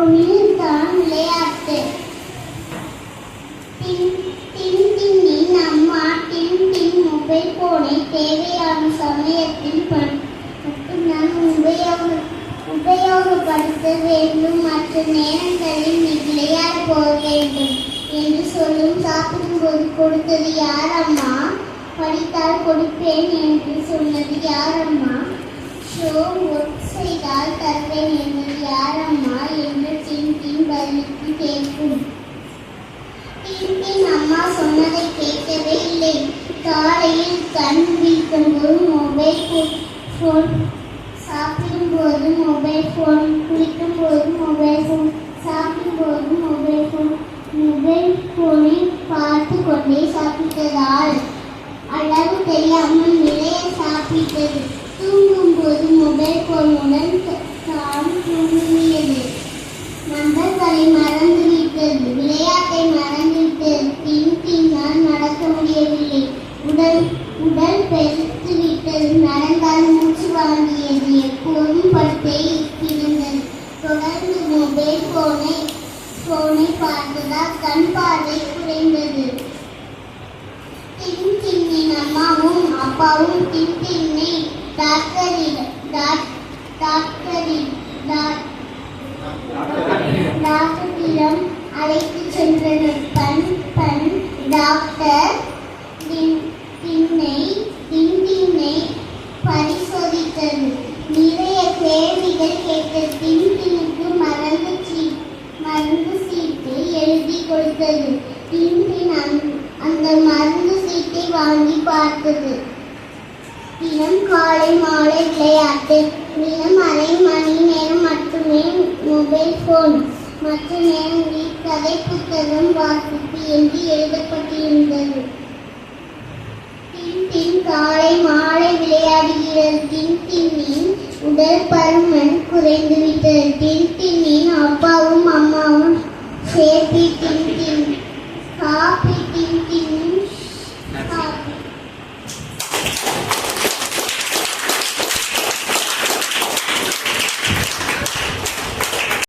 தொழில் தான் விளையாட்டு தின்தின்னி நம்ம டின் டின் மொபைல் போனை தேவையான சமயத்தில் நாம் உபயோக உபயோகப்படுத்த வேண்டும் மற்ற நேரங்களில் நீ விளையாட போக வேண்டும் என்று சொல்லும் சாப்பிடும்போது கொடுத்தது ஷோ ஒர்க் செய்தால் தருவேன் என்பது யாரம்மா என்று டின்டின் கேட்கும். டின்டின் அம்மா சொன்னதை கேட்கவே இல்லை. காலையில் கண் விழிக்கும்போது மொபைல் ஃபோன் சாப்பிடும் போது மொபைல் ஃபோன் குளிக்கும் போது மொபைல் ஃபோன் சாப்பிடும் போது மொபைல் ஃபோன் மொபைல் ஃபோனை பார்த்து கொண்டே சாப்பிட்டதால் அளவு தெரியாமல் நிறைய சாப்பிட்டது. தூங்கும் போது மொபைல் ஃபோனுடன் தான் தூங்கும் நண்பர்களை மறந்துவிட்டது விளையாட்டை மறந்துவிட்டது பின் பின்னால் நடக்க முடியவில்லை உடல் உடல் பெருத்து விட்டது நடந்தால் மூச்சு வாங்கியது எப்போதும் படுத்தே கிடந்தது தொடர்ந்து மொபைல் போனை போனை பார்த்ததால் கண் பார்வை குறைந்தது. டின் டின்னின் அம்மாவும் அப்பாவும் டின் டின்னை டாக்டரிடம் டாக்- டாக்டரிடம் அழைத்து சென்றனர். பண் பண் டாக்டர் டின்- டின்னை டின் டின்னை பரிசோதித்தது நிறைய நீங்கள் கேட்டது டின் டின்னுக்கு மருந்து சீ மருந்து சீட்டு எழுதி கொடுத்தது டின் அந்த- மருந்து சீட்டை வாங்கி பார்த்தது தினம் காலை மாலை விளையாட்டு தினம் அரை மணி நேரம் மட்டுமே மொபைல் ஃபோன் மற்ற நேரங்களில் கதை புத்தகம் வாசிப்பு என்று எழுதப்பட்டிருந்தது காலை மாலை விளையாடுகிறது. டின் டின்னின் உடல் பருமன் குறைந்துவிட்டது. டின் டின்னின் அப்பாவும் அம்மாவும் சேர்த்து டின் டின் காப்பி